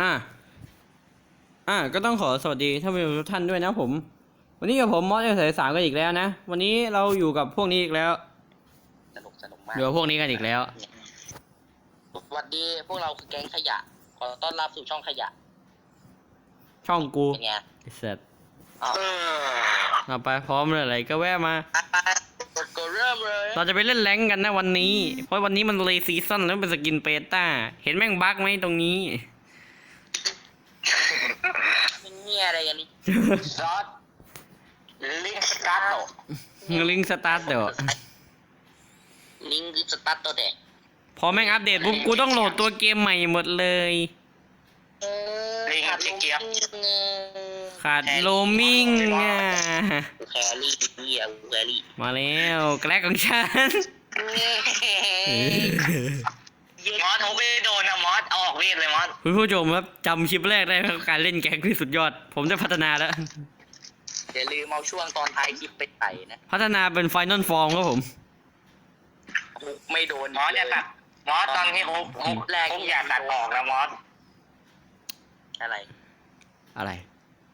อะอะก็ต้องขอสวัสดีท่านผู้ชมทุกท่านด้วยนะผม วันนี้กับผมมอสเอสสามกันอีกแล้วนะ วันนี้เราอยู่กับพวกนี้อีกแล้วสนุกสนุกมากอยู่กับพวกนี้กันอีกแล้ว สวัสดีพวกเราคือแก๊งขยะ ขอต้อนรับสู่ช่องขยะ ช่องกูเป็นไงไอ้เสร็จอ๋อเอาไปพร้อมเลยอะไรก็แวะมาไปกดก็เริ่มเลยเราจะไปเล่นแรงค์กันนะวันนี้ เพราะวันนี้มันเลยซีซั่นแล้วเป็นสกินเปต้า เห็นแม่งบั๊กไหมตรงนี้ เป็นเงี้ ยอะไรกันนี่ซอสลิงก์สตาร์ทลิงก์สตาร์ทเดี๋ยวลิงก์สตาร์ทตัวแดงพอแม่งอัปเดตปุ๊บกูต้องโหลดตัวเกมใหม่หมดเลยลิงก์เกียร์ขาดโรมมิ่งอะแครี่เกียร์แครี่มาแล้วแกลกของฉัน มอสเขาไม่โดนนะมอสเอาออกเวทเลยมอสคุณผู้ชมครับจำคลิปแรกได้ไหมครับการเล่นแก๊งที่สุดยอด ผมได้พัฒนาแล้ว อย่าลืมเอาช่วงตอนท้ายคลิปไปใส่นะพัฒนาเป็นไฟนอลฟอร์มครับผมไม่โดนมอสอย่าตัดมอสตอนที่ฮุกฮุกแรกฮุกอย่าตัดออกนะมอสอะไร อะไร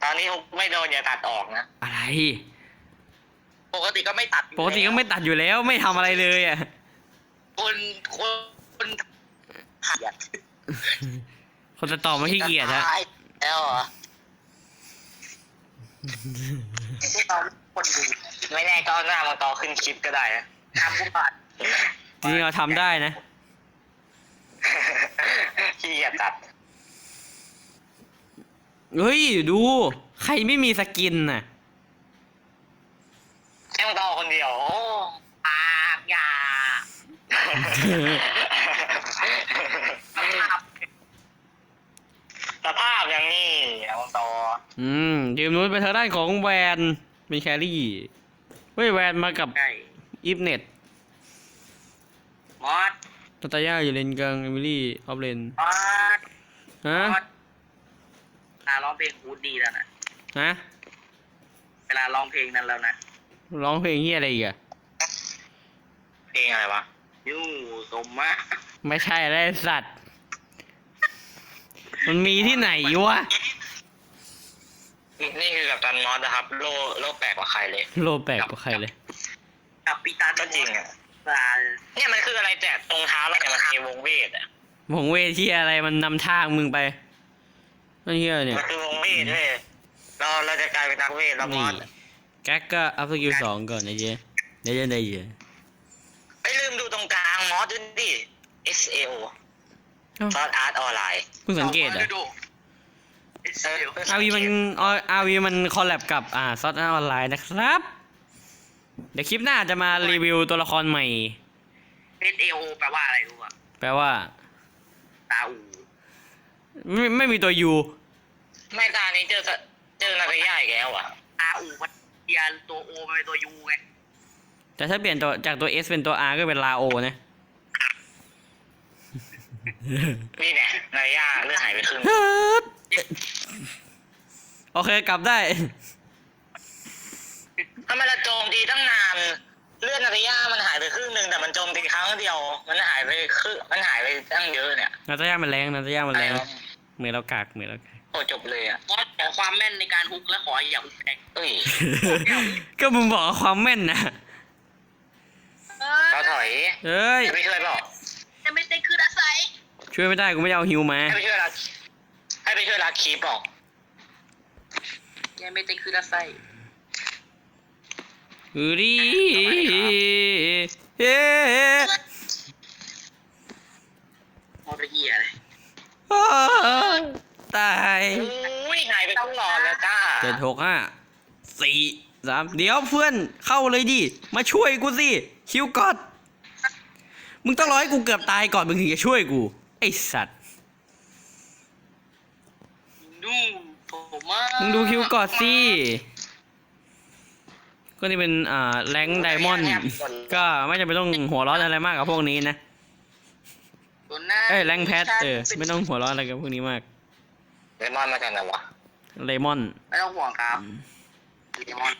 ตอนนี้ฮุกไม่โดนอย่าตัดออกนะอะไร ปกติก็ไม่ตัดอยู่ปกติก็ไม่ตัดอยู่แล้วไม่ทำอะไรเลยอะคนคนค นขยันคนจะตอบมาขี้เกียจฮะตายแล้วเหรอพวกเราคนดูไม่แน่ก็เอาหน้ามังกรขึ้นคลิปก็ได้นะทำผู้บาดจริงๆเราทำได้นะขี้อย่าตัดเฮ้ยดู ใครไม่มีสกินน่ะแค่มังกรคนเดียวโอ้ปากยา สภาพอย่างนี้มังกร อืมทีมนู้นไปทางด้านของแวนเป็นแครี่เฮ้ยแวนมากับใช่อีฟเน็ตมอสตาตาย่าอยู่เลนกลางเอมิลี่ออฟเลนมอสฮะมอสเวลาร้องเพลงฮูดดีแล้วนะ ฮะเวลาร้องเพลงนั้นแล้วนะ ร้องเพลงเฮียอะไรอีกอะเพลงอะไรวะยูสมมะไม่ใช่แล้วไอ้สัตว์ มันมีที่ไหนวะ นี่คือกับตันมอสนะครับ โลโลแปลกกว่าใครเลย โลแปลกกว่าใครเลย กับปีตาก็จริงอะปลาเนี่ยมันคืออะไรแจกตรงเท้าเราเนี่ยมันมีวงเวทอะหงเวทีอะไรมันนำทางมึงไปนั่นเฮียเนี่ยมันคือวงเวทเว้ยเราเราจะกลายเป็นนักเวทแล้วมนี่อสแก๊กก็อัพสกิลสองก่อนนะเจ๊เดี๋ยวเดี๋ยวเดี๋ยวเดี๋ยวไม่ลืมดูตรงกลางมอสดูดิ S A O เอ้าซอสอาร์ตออนไลน์เพิ่งสังเกตเหรอะดูเอออาวีมันอาวีมันคอลแลบกับอ่าซอสออนไลน์นะครับ เดี๋ยวคลิปหน้าจะมารีวิวตัวละครใหม่เอสเอโอแปลว่าอะไรรู้ป่ะแปลว่าตาอูไม่ไม่มีตัวยูไม่ตานี้เจอสะเจอนาฬิกาอีกแล้วอะตาอูมันเทียนตัวโอมันเป็นตัวยูไงแต่ถ้าเปลี่ยนตัวจากตัว S เป็นตัว R ก็เป็นลาโอนะ นี่เนี่ยนาฬิกาเลือดหายไปครึ่งโอเคกลับได้ ทำไมเราโจมตีตั้งนาน เลือดนาฬิกามันหายไปครึ่งหนึ่งแต่มันโจมตีครั้งเดียว มันหายไปครึ่งมันหายไปตั้งเยอะเนี่ยนาตาย่ามันแรงนาตาย่ามันแรงอะไรวะเหมือนเรากากเหมือนเรากากโอ้จบเลยอะมอสขอความแม่นในการฮุกและขออย่าฮุกแตกเอ้ยก็มึงบอกว่าความแม่นนะเราถอยเอ้ย จะไปช่วยเปล่าจะไม่ได้คืออาศัย ช่วยไม่ได้กูไม่ได้เอาฮิวมา ให้ไปช่วยรักให้ไปช่วยรักคีปเปล่ายังไม่ได้คืออาศัยอือดีเฮ้มอสเฮียอะไรตายอุ้ยหายไปตั้งหลอดแล้วจ้าเจ็ดหกห้าสี่สามเดี๋ยวเพื่อนเข้าเลยดิ มาช่วยกูสิคิวกอดมึงต้องรอให้กูเกือบตายก่อนมึงถึงจะช่วยกู ไอสัตว์ดูผมมามึงดูคิวกอดสิก็นี่เป็นอ่าแรงไดมอนด์ก็ไม่จำเป็นต้องหัวร้อนอะไรมากกับพวกนี้นะ ตัวหน้าเอ้ยแรงแพทเออไม่ต้องหัวร้อนอะไรกับพวกนี้มากเลมอนมาจากไหนวะเลมอน ไม่ต้องห่วงครับเลมอน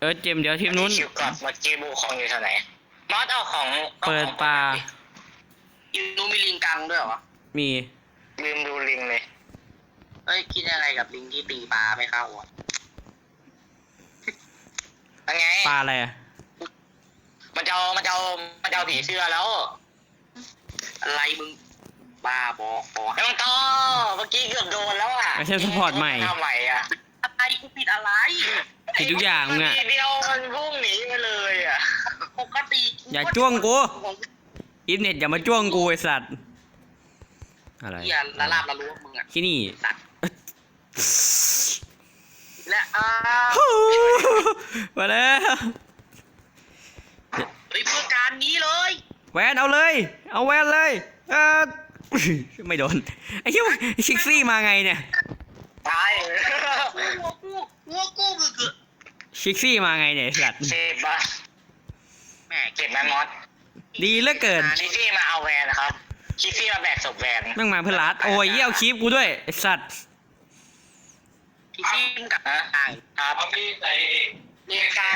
เออเจมส์เดี๋ยวทีมนู้น คิวกอดมาจีบูคองอยู่แถวไหนมอสเอาของอาเปิดของปลา ยูนูมีลิงกังด้วยเหรอ มีลืมดูลิงเลย เอ้ยคิดยังไงกับลิงที่ตีปลาไม่เข้าอะยังไง ปลาอะไรอะมันจะเอามันจะเอามันจะเอาผีเชื่อแล้ว อะไรมึง บ้าบอคอไอ้มังต่อเมื่อกี้เกือบโดนแล้วอะไม่ใช่สปอร์ตใหม่ ทำใหม่อะอะไรกูผิดอะไรผิดทุกอย่างมึงอะ ทีเดียวมันพุ่งหนีไปเลยอะปกติอย่าจ้วงกูอิ นเน็ตอย่ามาจ้วงกูไอสัตว์ อะไรเฮียละลาบละล้วมึงอะที่นี่สัตว์และอ้ามาแล้วเฮ้ยเพื่อการนี้เลยแวนเอาเลย เอาแวนเลยเออไม่โดนไอ้เหี้ยชิกซี่มาไงเนี่ยตายหัวกูหัวกูคือคือชิกซี่มาไงเนี่ยไอ้สัตว์เจ็บปะแม่เก็บแมมมอส ดีเหลือเกิน คิฟี่มาเอาแวนนะครับ คิฟี่มาแบกศพแวนแม่งมาเพื่อรัดโอ้ยเยี่ยวคีบกูด้วยไอสัตว์พี่ซิมกับฮะต่างครับเรียนการ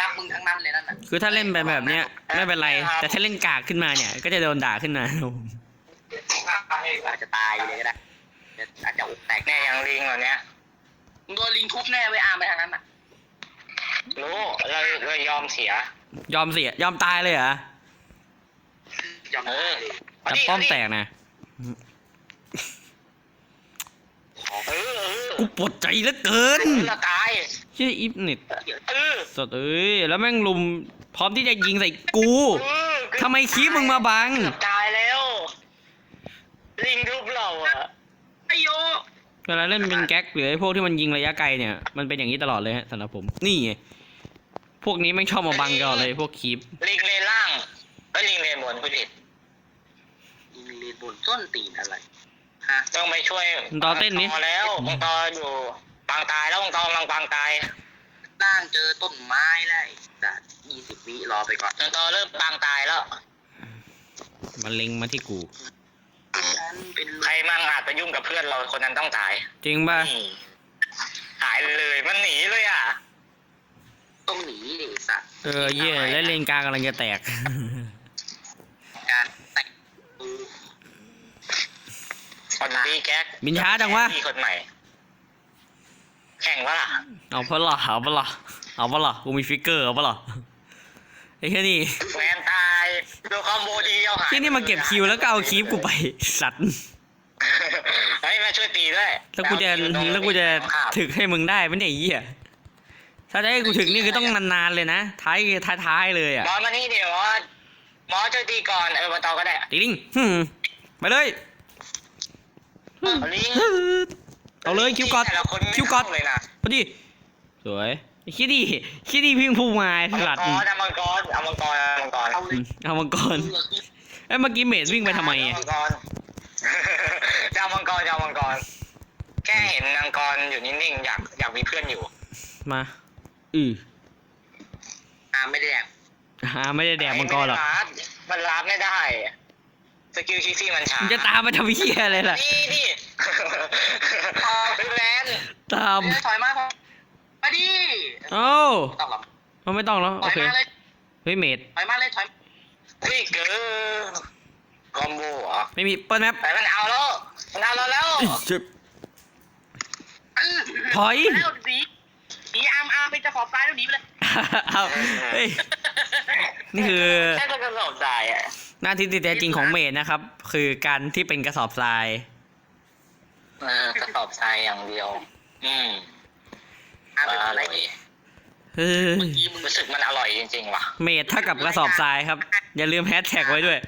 รับมึงทั้งนั้นเลยนั่นน่ะคือถ้าเล่นแบบแบบเนี้ยไม่เป็นไร แต่ถ้าเล่นกากขึ้นมาเนี่ย ก็จะโดนด่าขึ้นมาอาจจะตายไปเลยก็ได้อาจจะอกแตกเนี่ยยังลิงเหล่าเนี้ยมึงโดนลิงทุบแน่ไปอาร์มไปทางนั้นอะรู้เราเรายอมเสีย ยอมเสีย ยอมตายเลยเหรอ ยอมเออแต่ป้อมแตกนะ เออเออกูปวดใจเหลือเกินเราตายเชี่ยอิฟเน็ตเออสดเอ้ย แล้วแม่งลุม พร้อมที่จะยิงใส่กูเออทำไมคีบมึงมาบังเกือบตายแล้ว ลิงรูปเราอะไอโยเวลาเล่นเป็นแก๊กหรือไอ้พวกที่มันยิงระยะไกลเนี่ย มันเป็นอย่างนี้ตลอดเลยฮะสำหรับผม นี่ไงพวกนี้แม่งชอบมาบังตลอดเลยพวกคีบลิงเลนล่างก็ลิงเลนบนผู้ผิดลิงเรียน บนต้นตีนอะไรฮะต้องไปช่วยมึงต่อเต้นนี่มังกรแล้วมังกรอยู่ปางตายแล้วมังกรกำลังปางตายล่างเจอต้นไม้แล้วแต่ยี่สิบวิรอไปก่อนมังกรเริ่มปางตายแล้ว มันเล็งมาที่กู ฉันเป็นใครมั่งอาจไปยุ่งกับเพื่อนเราคนนั้นต้องตายจริงป่ะ นี่หายเลยมันหนีเลยอะ ต้องหนีดิสัตว์ เออเย่และเลนกลางกำลังจะแตก การแต่งตู คนดีแก๊กบินช้าจังวะพี่คนใหม่ แข่งวะล่ะเอาเปะล่ะเอาเปะล่ะเอาเปะล่ะกูมีฟิกเกอร์เอาเปะล่ะไอ้แค่นี้แมนตายดูคอมโบดีเดียวหายที่นี่มาเก็บคิวแล้วก็เอาคีบกูไปสัตว์เฮ้ยมาช่วยตีด้วยแล้วกูจะเอาคิตรงแล้วกูจะข้ามถึกให้มึงได้ไหมเนี่ยไอ้เหี้ยถ้าจะให้กูถึกนี่คือต้องนานๆเลยนะท้ายท้ายท้ายๆเลยอะมอสมานี่เดี๋ยวมอสมอสช่วยตีก่อนเออมาต่อก็ได้ติลิงหึ่มไปเลย เอาลิงเอาเลยคิวกอดแต่ละคนไม่คิวกอดเข้าเลยนะพอดีสวยไอ้คิดดีคิดดีพิงพูมาไอ้เอาสมัลังดกรเอามังกรเอามังกรเอามังกรเอาเลยเอามังกรไอ้ยเมื่อกี้เมดวิ่งไปทำไมเอาอะมังกร จะเอามังกรจะเอามังกร แค่เห็นมังกรอยู่นิ่งๆอยากอยากมีเพื่อนอยู่มาอืออาร์มไม่ได้แดกอ่าไม่ได้แดกมังกรหรอกมันรับไม่ได้ สกิลคิฟี่มันช้ามึงจะตามไปทำเหี้ยอะไรล่ะ นี่ดิเป็นแลนตามเฮ้ยถอยมามาดิเอ้าต้องหรอกเอาไม่ต้องแล้ว ถโออยเค มาเลยเฮ้ยเมด ถอยมาเลยถอยพี่เกินคอมโบเหรอไม่มีเปิดแมปแต่มันเอาแล้วมันเอาเราแล้วอิ๊ยจึ๊บถอย แล้วหนีหนีอาร์มอาร์มไปจะขอบซ้ายแล้วหนีไปเลย เอาเฮ้ย นี่คือ แค่จะกระโดดได้อะ หน้าที่ที่แท้จริงของเมดนะครับ คือการที่เป็นกระสอบทรายเออกระสอบทรายอย่างเดียว อืมอาร์มอเป็นอะไรร่อยเฮ้ยเมื่อกี้มึงรู้สึกมันอร่อยจริงๆว่ะ เมดเท่ากับกระสอบทรายครับ อย่าลืมแฮชแท็กไว้ด้วย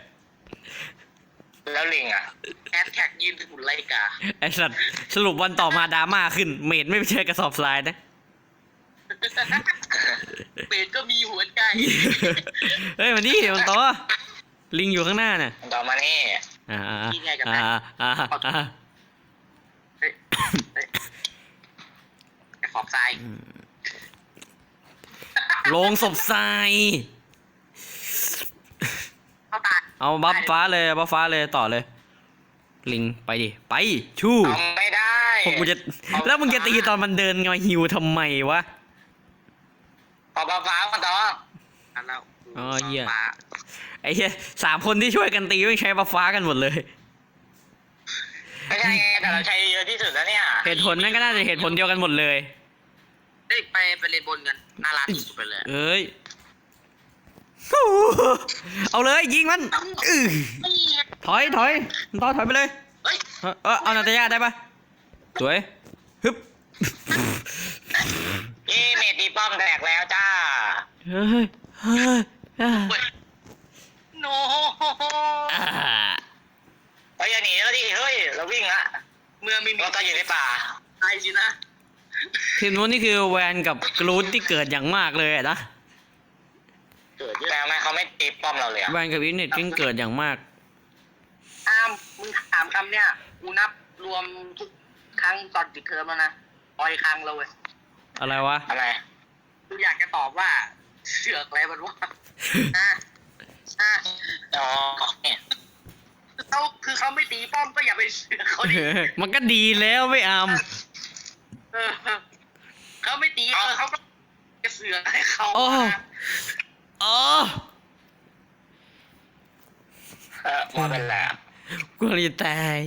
แล้วลิงอะแอดแท็กยืนเป็นหุ่นไล่กาไอ้สัตว์สรุปวันต่อมาดราม่าขึ้น เมดไม่ใช่กระสอบทรายนะเป็ดก็มีหัวใจเฮ้ยมาดิมันโตะ ลิงอยู่ข้างหน้าน่ะต่อมานี่ อ่าอ่านี่ไงกันอ่านะอ่าอ่าเฮ้ยเฮ้ยกระขอบทรายลงศพทรายเข้าตาเอาบัฟฟ้าเลยบัฟฟ้าเลยต่อเลย ลิงไปดิ ไปชู่ทำไม่ได้พวกกูจะแล้วมึงจะตีตอนมันเดินมาฮิวทำไมวะพอฟ้าฟ้ามาต่อ อันแล้วอ๋อเหี้ย ฟ้าไอ้เหี้ยสามคนที่ช่วยกันตีไม่ใช้บัฟฟ้ากันหมดเลย ไม่ใช่ไงแต่เราใช้เยอะที่สุดแล้วเนี่ยเหตุผลนั่นก็น่าจะเหตุผลเดียวกันหมดเลย เอ้ยไปไปเล่นบนกันน่ารักสุดไปเลยเอ้ย เอาเลยยิงมันอื้อถอยถอยมันต่อถอยไปเลย เฮ้ยเออเออเอานาตายาได้ปะสวยฮึบยี่เมดตีป้อมแตกแล้วจ้า เฮ้ย เฮ้ยอ่าโนอ่าเฮ้ยอย่าหนีแล้วดิเฮ้ย เราวิ่งละเมื่อไม่มีเราก็อยู่ในป่าตายสินะทีมนู้นนี่คือแวนกับกรูดที่เกิดอย่างมากเลยอะนะเกิดเยอะแต่ทำไมเขาไม่ตีป้อมเราเลยอะแวนกับอินเน็ตที่เกิดอย่างมากอามมึงถามคำเนี่ยกูนับรวมทุกครั้งตอนปิดเทอมแล้วนะปล่อยครั้งเลยเว้ยอะไรวะ อะไร กูอยากจะตอบว่า เสือกอะไรมันวะอะอะอ๋อเนี่ยคือเขาคือเขาไม่ตีป้อมก็อย่าไปเสือกเขาดิ มันก็ดีแล้วไม่อามเออเขาไม่ตีเออเขาก็จะเสือกให้เขาโอ้นะอ๋อเออว่าเป็นแหละกูจะตาย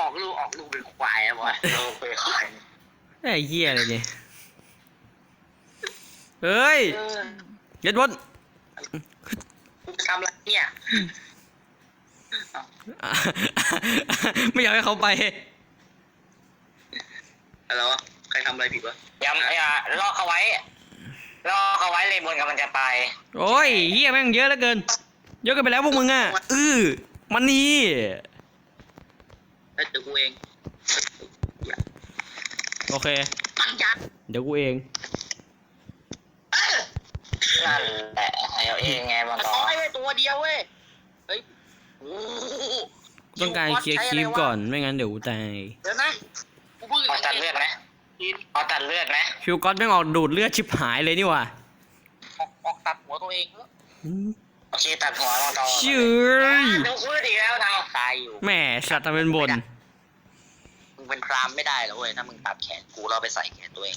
ออกลูกออกลูกเป็นควายอะบอย เราไปคอยไอ้เหี้ยอะไรเนี่ย เฮ้ยเออยัดบนกูจะทำอะไรเนี่ยไม่อยากให้เขาไป อะไรวะใครทำอะไรผิดวะย้ำอย่าล่อเขาไว้ล่อเขาไว้เลยบนกับมันจะไป โอ้ยเหี้ยแม่งเยอะเหลือเกิน เยอะเกันไปแล้วพวกมึงอะอือมันนี่เอ้ยเดี๋ยวกูเองโอเคมันยัดเดี๋ยวกูเองเออ นั่นแหละเอาเองไงมัมันนก็น้อยเว้ยตัวเดียวเว้ย เฮ้ยโอ้โหต้องการเคลียร์คลิปก่อนไม่งั้นเดี๋ยวกูตายเดี๋ยวนะกูเพิ่งเอาตัดเลือดไหมกินเอาตัดเลือดไหมคิวก๊อตแม่งออกดูดเลือดชิบหายเลยนี่หว่ะออกออกตัดหัวตัวเองเถอะโอเคตัดหัวลงต่อเชื่อดูพืชอีกแล้วทางตายอยู่แหม่สัตว์ทำเป็นบนมึงเป็นพรามไม่ได้แล้วเว้ยถ้ามึงตัดแขนกูเราไปใส่แขนตัวเอง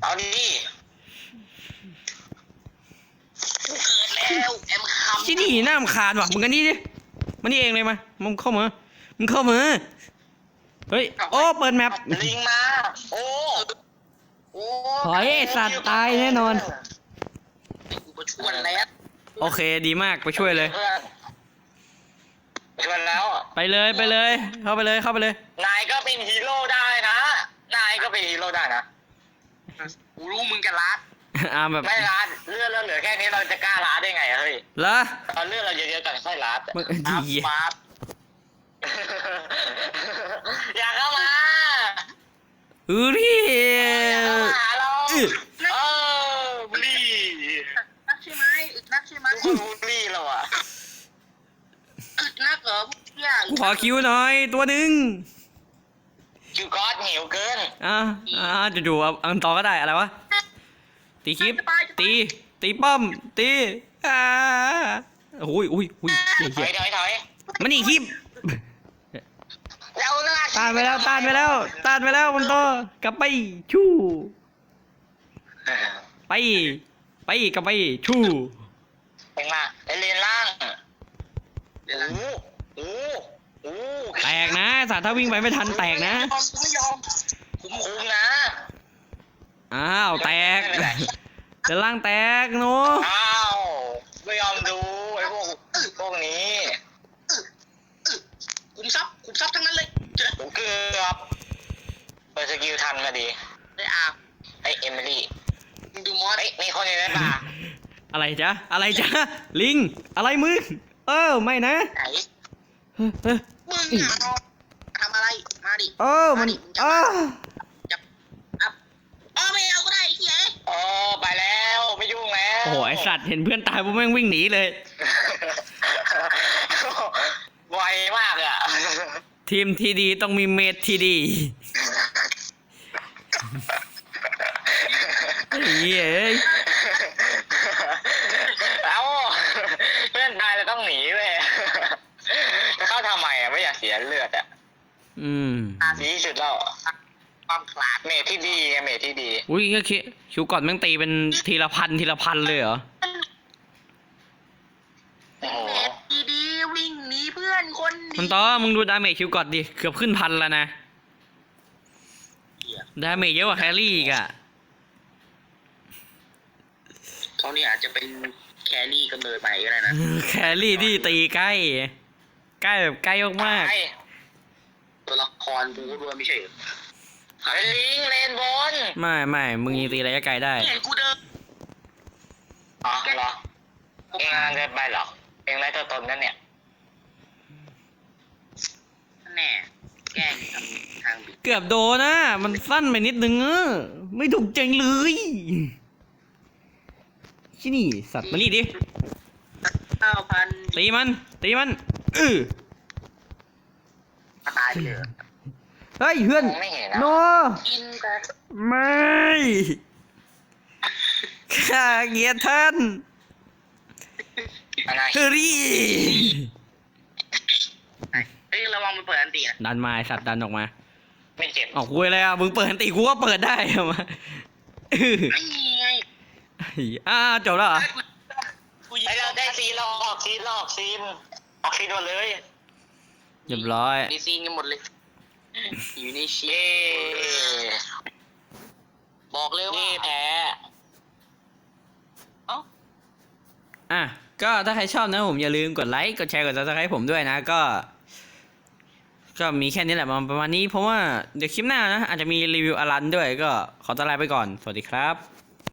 เอาดิ กูเกิดแล้วแอมคำที่นี่น่ารำคาญว่ะมึงกันนี่ดิมานี่เองเลยมามึงเข้ามามึงเข้ามาเฮ้ยโอ้เปิดแมป ลิงมา โอ้โอ้ถอยไอ้สัตว์ตายแน่นอน กูมาชวนแล้วโอเคดีมากไปช่วยเลยเพื่อนชวนแล้วไปเลยไปเลย เข้าไปเลยเข้าไปเลย นายก็เป็นฮีโร่ได้นะ นายก็เป็นฮีโร่ได้นะกูรู้มึงจะรัด อาแบบไม่รัดเลือดเราเหลือแค่นี้เราจะกล้ารัดได้ไงอะเฮ้ยเหรอตอนเลือดเราเยอะๆกันค่อยรัดมึงปั๊บดีปั๊บอย่าเข้ามาอือพี่อย่าเข้ามาหาเราอื้อเออบุรีนักใช่ไหมอึดนักใช่ไหมคุณบุรีเราอะอึดนักเหรอพวกเหี้ยกูขอคิวหน่อย ตัวหนึ่งคิวก๊อตหิวเกินอ่าอ่าจะดูเอาอันต่อก็ได้อะไรวะ ตีคลิป ตี ตีป้อม ตีอ่าโอ้ยอุ้ยอุ้ยเหี้ยถเหี้อยยถอยถอยมันนี่คลิป เราเลือดต้านไปแล้วต้านไปแล้วต้านไปแล้วมันโตกลับไปชู่ ไป ไปกลับไปชู่เป็นมาไอเลนล่างโอ้โหโอ้โหโอ้โหแตกนะสาถ้าวิ่งไปไม่ทันแตกนะกูไม่ยอมคุ้มคุ้มนะ อ้าวแตกไม่ เป็นไรจะล่างแตกหนูอ้าวไม่ยอมดูไอ้พวกพวกนี้ คุมทรัพย์คุมทรัพย์ทั้งนั้นเลยเจอกูเกือบเปิดสกิลทันมาดีไอ้อาไอ้เอมิลี่มึงดูมอสเฮ้ยมีคนอยู่ในป่าอะไรจ๊ะอะไรจ๊ะลิง อะไรมึงเออไม่นะไหนเฮ้ยเฮ้ยมึงอะเอาทำอะไรมาดิเออมันมาดิมึงจะอ้า จับอัพอ๋อไม่เอาก็ได้ ไอ้เหี้ยโอ้ไปแล้วไม่ยุ่งแล้วโอ้โหไอสัตว์เห็นเพื่อนตายปุ๊บแม่งวิ่งหนีเลย ไวมากอะทีมที่ดีต้องมีเมดที่ดีเฮ้ยเอ้ยเอ้าเพื่อนตายเราต้องหนีเว้ยเข้าทำไมอะไม่อยากเสียเลือดอะอืม ดีที่สุดแล้วความขลาด เมทที่ดีไงเมทที่ดี อุ้ยก็คิดคิวก่อนแม่งตีเป็นทีละพันทีละพันเลยเหรอ โอ้โห เม็ดดีๆวิ่งหนีเพื่อนคนเมันต่อมึงดูดาเมจคิวกอดดิ เกือบขึ้นพันแล้วนะเหี้ยดาเมจเยอะกว่าแครี่อีกอะเขาเนี่ยอาจจะเป็นแครี่กำเนิดใหม่ก็ได้นะแครี่ที่ตีใกล้ ใกล้แบบใกล้มากไอ้ตัวละครกูก็ด้วยไม่ใช่เหรอ ไอ้ลิงเลนบนๆไม่ไม่มึงยิงตีระยะไกลได้ เห็นกูเดินอ๋อเหรอเองเดินไปเหรอเองไรตัวตนนั่นเนี่ยแน่แกล้งทำทางบิดเกือบโดนนะมันสั้นไปนิดนึงอะไม่ถูกใจเลยที่นี่สัตว์มานี่ดิเก้าพันตีมันตีมันเออตายไปเลย เฮ้ยเพื่อนมองไม่เห็นนะโนกินแต่ไม่ข้าเกลียดท่านอะไรเฮอรี่เอ้ยระวังมันเปิดอันตีนะดันมาไอ้สัตว์ดันออกมาไม่เจ็บออกคุยเลยอะมึงเปิดอันตีกูก็เปิดได้เอามาเออไอ้ไงอ่าจบแล้วเหรอ กูยิงไอเราได้ซีนเราออกซีนเราออกซีนออกซีนหมดเลยเรียบร้อยในซีนกันหมดเลย อยู่ในชีเย้บอกเลยว่านี่แพ้เอ้าอะ ก็ถ้าใครชอบนะผมอย่าลืมกดไลค์ กดแชร์ กด subscribe ผมด้วยนะ ก็ ก็มีแค่นี้แหละประมาณนี้ เพราะว่าเดี๋ยวคลิปหน้านะ อาจจะมีรีวิวอลันด้วย ก็ขอตัวลาไปก่อน สวัสดีครับ